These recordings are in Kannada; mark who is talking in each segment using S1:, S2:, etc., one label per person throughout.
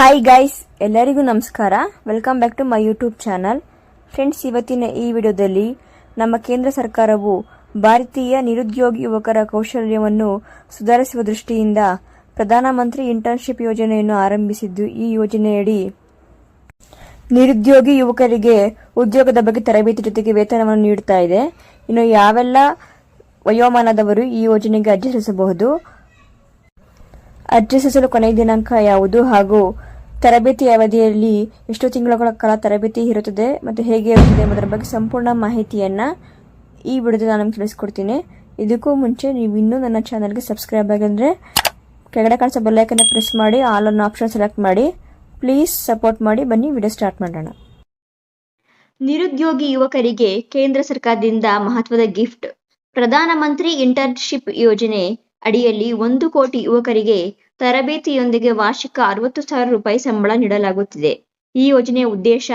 S1: ಹಾಯ್ ಗೈಸ್ ಎಲ್ಲರಿಗೂ ನಮಸ್ಕಾರ. Welcome back to my YouTube channel friends ಇವತ್ತಿನ ಈ ವಿಡಿಯೋದಲ್ಲಿ ನಮ್ಮ ಕೇಂದ್ರ ಸರ್ಕಾರವು ಭಾರತೀಯ ನಿರುದ್ಯೋಗಿ ಯುವಕರ ಕೌಶಲ್ಯವನ್ನು ಸುಧಾರಿಸುವ ದೃಷ್ಟಿಯಿಂದ ಪ್ರಧಾನಮಂತ್ರಿ ಇಂಟರ್ನ್ಶಿಪ್ ಯೋಜನೆಯನ್ನು ಆರಂಭಿಸಿದ್ದು. ಈ ಯೋಜನೆಯಡಿ ನಿರುದ್ಯೋಗಿ ಯುವಕರಿಗೆ ಉದ್ಯೋಗದ ಬಗ್ಗೆ ತರಬೇತಿ ಜೊತೆಗೆ ವೇತನವನ್ನು ನೀಡುತ್ತಾ ಇದೆ. ಇನ್ನು ಯಾವೆಲ್ಲ ವಯೋಮಾನದವರು ಈ ಯೋಜನೆಗೆ ಅರ್ಜಿ ಸಲ್ಲಿಸಬಹುದು? ಅರ್ಜಿ ಸಲ್ಲಿಸಲು ಕೊನೆಯ ದಿನಾಂಕ ಯಾವುದು? ಹಾಗೂ ತರಬೇತಿ ಅವಧಿಯಲ್ಲಿ ಎಷ್ಟು ತಿಂಗಳ ಕಾಲ ತರಬೇತಿ ಇರುತ್ತದೆ ಮತ್ತು ಹೇಗೆ ಇರುತ್ತದೆ ಎಂಬುದರ ಬಗ್ಗೆ ಸಂಪೂರ್ಣ ಮಾಹಿತಿಯನ್ನು ಈ ವಿಡಿಯೋದಲ್ಲಿ ನಾನು ತಿಳಿಸ್ಕೊಡ್ತೀನಿ. ಇದಕ್ಕೂ ಮುಂಚೆ ನೀವು ಇನ್ನೂ ನನ್ನ ಚಾನಲ್ಗೆ ಸಬ್ಸ್ಕ್ರೈಬ್ ಆಗಿದ್ರೆ ಕೆಳಗಡೆ ಕಾಣಿಸೋ ಬೆಲ್ಲೈಕನ್ನ ಪ್ರೆಸ್ ಮಾಡಿ ಆಲ್ ಅನ್ನೋ ಆಪ್ಷನ್ ಸೆಲೆಕ್ಟ್ ಮಾಡಿ ಪ್ಲೀಸ್ ಸಪೋರ್ಟ್ ಮಾಡಿ, ಬನ್ನಿ ವಿಡಿಯೋ ಸ್ಟಾರ್ಟ್ ಮಾಡೋಣ.
S2: ನಿರುದ್ಯೋಗಿ ಯುವಕರಿಗೆ ಕೇಂದ್ರ ಸರ್ಕಾರದಿಂದ ಮಹತ್ವದ ಗಿಫ್ಟ್ ಪ್ರಧಾನಮಂತ್ರಿ ಇಂಟರ್ನ್ಶಿಪ್ ಯೋಜನೆ ಅಡಿಯಲ್ಲಿ ಒಂದು ಕೋಟಿ ಯುವಕರಿಗೆ ತರಬೇತಿಯೊಂದಿಗೆ ವಾರ್ಷಿಕ ಅರವತ್ತು ಸಾವಿರ ರೂಪಾಯಿ ಸಂಬಳ ನೀಡಲಾಗುತ್ತಿದೆ. ಈ ಯೋಜನೆಯ ಉದ್ದೇಶ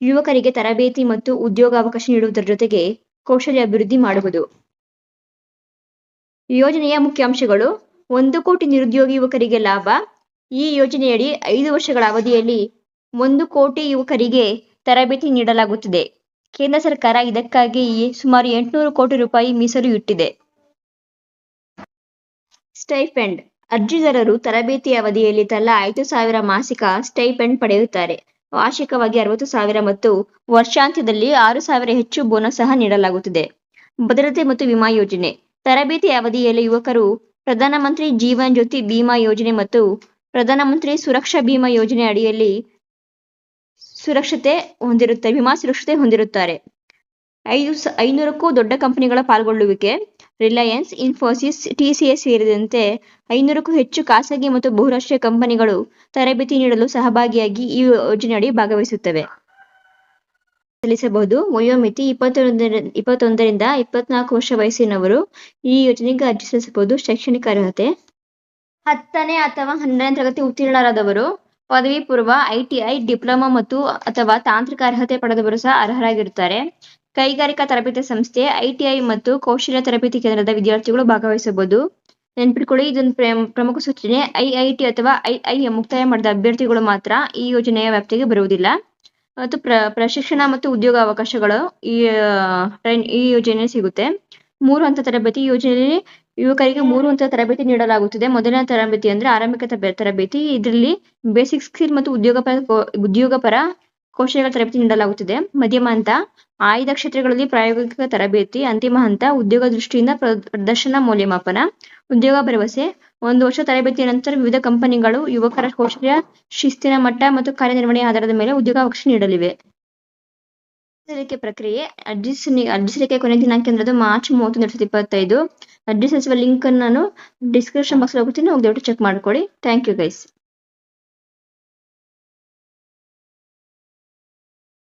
S2: ಯುವಕರಿಗೆ ತರಬೇತಿ ಮತ್ತು ಉದ್ಯೋಗಾವಕಾಶ ನೀಡುವುದರ ಜೊತೆಗೆ ಕೌಶಲ್ಯ ಅಭಿವೃದ್ಧಿ ಮಾಡುವುದು. ಯೋಜನೆಯ ಮುಖ್ಯಾಂಶಗಳು ಒಂದು ಕೋಟಿ ನಿರುದ್ಯೋಗಿ ಯುವಕರಿಗೆ ಲಾಭ. ಈ ಯೋಜನೆಯಡಿ ಐದು ವರ್ಷಗಳ ಅವಧಿಯಲ್ಲಿ ಒಂದು ಕೋಟಿ ಯುವಕರಿಗೆ ತರಬೇತಿ ನೀಡಲಾಗುತ್ತಿದೆ. ಕೇಂದ್ರ ಸರ್ಕಾರ ಇದಕ್ಕಾಗಿ ಸುಮಾರು ಎಂಟುನೂರು ಕೋಟಿ ರೂಪಾಯಿ ಮೀಸಲು ಇಟ್ಟಿದೆ. ಸ್ಟೈಫೆಂಡ್ ಅರ್ಜಿದಾರರು ತರಬೇತಿ ಅವಧಿಯಲ್ಲಿ ತಲಾ ಐದು ಸಾವಿರ ಮಾಸಿಕ ಸ್ಟೈಪೆಂಡ್ ಪಡೆಯುತ್ತಾರೆ. ವಾರ್ಷಿಕವಾಗಿ ಅರವತ್ತು ಸಾವಿರ ಮತ್ತು ವರ್ಷಾಂತ್ಯದಲ್ಲಿ ಆರು ಸಾವಿರ ಹೆಚ್ಚು ಬೋನಸ್ ಸಹ ನೀಡಲಾಗುತ್ತಿದೆ. ಭದ್ರತೆ ಮತ್ತು ವಿಮಾ ಯೋಜನೆ. ತರಬೇತಿ ಅವಧಿಯಲ್ಲಿ ಯುವಕರು ಪ್ರಧಾನಮಂತ್ರಿ ಜೀವನ್ ಜ್ಯೋತಿ ಬಿಮಾ ಯೋಜನೆ ಮತ್ತು ಪ್ರಧಾನಮಂತ್ರಿ ಸುರಕ್ಷಾ ಬಿಮಾ ಯೋಜನೆ ಅಡಿಯಲ್ಲಿ ಸುರಕ್ಷತೆ ಹೊಂದಿರುತ್ತಾರೆ, ವಿಮಾ ಸುರಕ್ಷತೆ ಹೊಂದಿರುತ್ತಾರೆ. ಐದು ಐನೂರಕ್ಕೂ ದೊಡ್ಡ ಕಂಪನಿಗಳ ಪಾಲ್ಗೊಳ್ಳುವಿಕೆ. ರಿಲಯನ್ಸ್, ಇನ್ಫೋಸಿಸ್ ಟಿಸಿಎಸ್ ಸೇರಿದಂತೆ ಐನೂರಕ್ಕೂ ಹೆಚ್ಚು ಖಾಸಗಿ ಮತ್ತು ಬಹುರಾಷ್ಟ್ರೀಯ ಕಂಪನಿಗಳು ತರಬೇತಿ ನೀಡಲು ಸಹಭಾಗಿಯಾಗಿ ಈ ಯೋಜನೆಯಡಿ ಭಾಗವಹಿಸುತ್ತವೆ. ಸಲ್ಲಿಸಬಹುದು. ವಯೋಮಿತಿ ಇಪ್ಪತ್ತೊಂದರ, ಇಪ್ಪತ್ತೊಂದರಿಂದ ಇಪ್ಪತ್ನಾಲ್ಕು ವರ್ಷ ವಯಸ್ಸಿನವರು ಈ ಯೋಜನೆಗೆ ಅರ್ಜಿ ಸಲ್ಲಿಸಬಹುದು. ಶೈಕ್ಷಣಿಕ ಅರ್ಹತೆ. ಹತ್ತನೇ ಅಥವಾ ಹನ್ನೆರಡನೇ ತರಗತಿ ಉತ್ತೀರ್ಣರಾದವರು ಪದವಿ ಪೂರ್ವ ಐಟಿಐ ಡಿಪ್ಲೊಮಾ ಮತ್ತು ಅಥವಾ ತಾಂತ್ರಿಕ ಅರ್ಹತೆ ಪಡೆದವರು ಸಹ ಅರ್ಹರಾಗಿರುತ್ತಾರೆ. ಕೈಗಾರಿಕಾ ತರಬೇತಿ ಸಂಸ್ಥೆ ಐಟಿಐ ಮತ್ತು ಕೌಶಲ್ಯ ತರಬೇತಿ ಕೇಂದ್ರದ ವಿದ್ಯಾರ್ಥಿಗಳು ಭಾಗವಹಿಸಬಹುದು. ನೆನ್ಪಿಟ್ಕೊಳ್ಳಿ, ಇದೊಂದು ಪ್ರಮುಖ ಸೂಚನೆ. ಐಐಟಿ ಅಥವಾ ಐಐಎಂ ಮುಕ್ತಾಯ ಮಾಡಿದ ಅಭ್ಯರ್ಥಿಗಳು ಮಾತ್ರ ಈ ಯೋಜನೆಯ ವ್ಯಾಪ್ತಿಗೆ ಬರುವುದಿಲ್ಲ. ಮತ್ತು ಪ್ರ, ಪ್ರಶಿಕ್ಷಣ ಮತ್ತು ಉದ್ಯೋಗ ಅವಕಾಶಗಳು ಈ ಟ್ರೈನ್- ಈ ಯೋಜನೆ ಸಿಗುತ್ತೆ. ಮೂರು ಹಂತ ತರಬೇತಿ. ಯೋಜನೆಯಲ್ಲಿ ಯುವಕರಿಗೆ ಮೂರು ಹಂತ ತರಬೇತಿ ನೀಡಲಾಗುತ್ತದೆ. ಮೊದಲನೇ ತರಬೇತಿ ಅಂದ್ರೆ ಆರಂಭಿಕ ತರಬೇ- ತರಬೇತಿ. ಇದರಲ್ಲಿ ಬೇಸಿಕ್ ಸ್ಕಿಲ್ ಮತ್ತು ಉದ್ಯೋಗ ಪರ ಕೌ- ಉದ್ಯೋಗಪರ ಕೌಶಲ್ಯಗಳ ತರಬೇತಿ ನೀಡಲಾಗುತ್ತದೆ. ಮಧ್ಯಮ ಹಂತ ಆಯ್ದ ಕ್ಷೇತ್ರಗಳಲ್ಲಿ ಪ್ರಾಯೋಗಿಕ ತರಬೇತಿ, ಅಂತಿಮ ಹಂತ, ಉದ್ಯೋಗ ದೃಷ್ಟಿಯಿಂದ ಪ್ರ- ಪ್ರದರ್ಶನ, ಮೌಲ್ಯಮಾಪನ, ಉದ್ಯೋಗ ಭರವಸೆ. ಒಂದು ವರ್ಷ ತರಬೇತಿಯ ನಂತರ ವಿವಿಧ ಕಂಪನಿಗಳು ಯುವಕರ ಕೌಶಲ್ಯ ಶಿಸ್ತಿನ ಮಟ್ಟ ಮತ್ತು ಕಾರ್ಯನಿರ್ವಹಣೆಯ ಆಧಾರದ ಮೇಲೆ ಉದ್ಯೋಗಾವಕಾಶ ನೀಡಲಿವೆ. ಸಲ್ಲಿಕೆ ಪ್ರಕ್ರಿಯೆ, ಅರ್ಜಿ ಅರ್ಜಿ ಸಲ್ಲಿಕೆ ಕೊನೆ ದಿನಾಂಕ ಕೇಂದ್ರದ ಮಾರ್ಚ್ ಮೂವತ್ತೊಂದು, ಎರಡ್ ಸಾವಿರದ ಇಪ್ಪತ್ತೈದು. ಅರ್ಜಿ ಸಲ್ಲಿಸುವ ಲಿಂಕ್ ಅನ್ನು ನಾನು ಡಿಸ್ಕ್ರಿಪ್ಷನ್ ಬಾಕ್ಸ್ ಹೋಗ್ತೀನಿ ಹೋಗಿ ಚೆಕ್ ಮಾಡ್ಕೊಳ್ಳಿ. Thank you guys.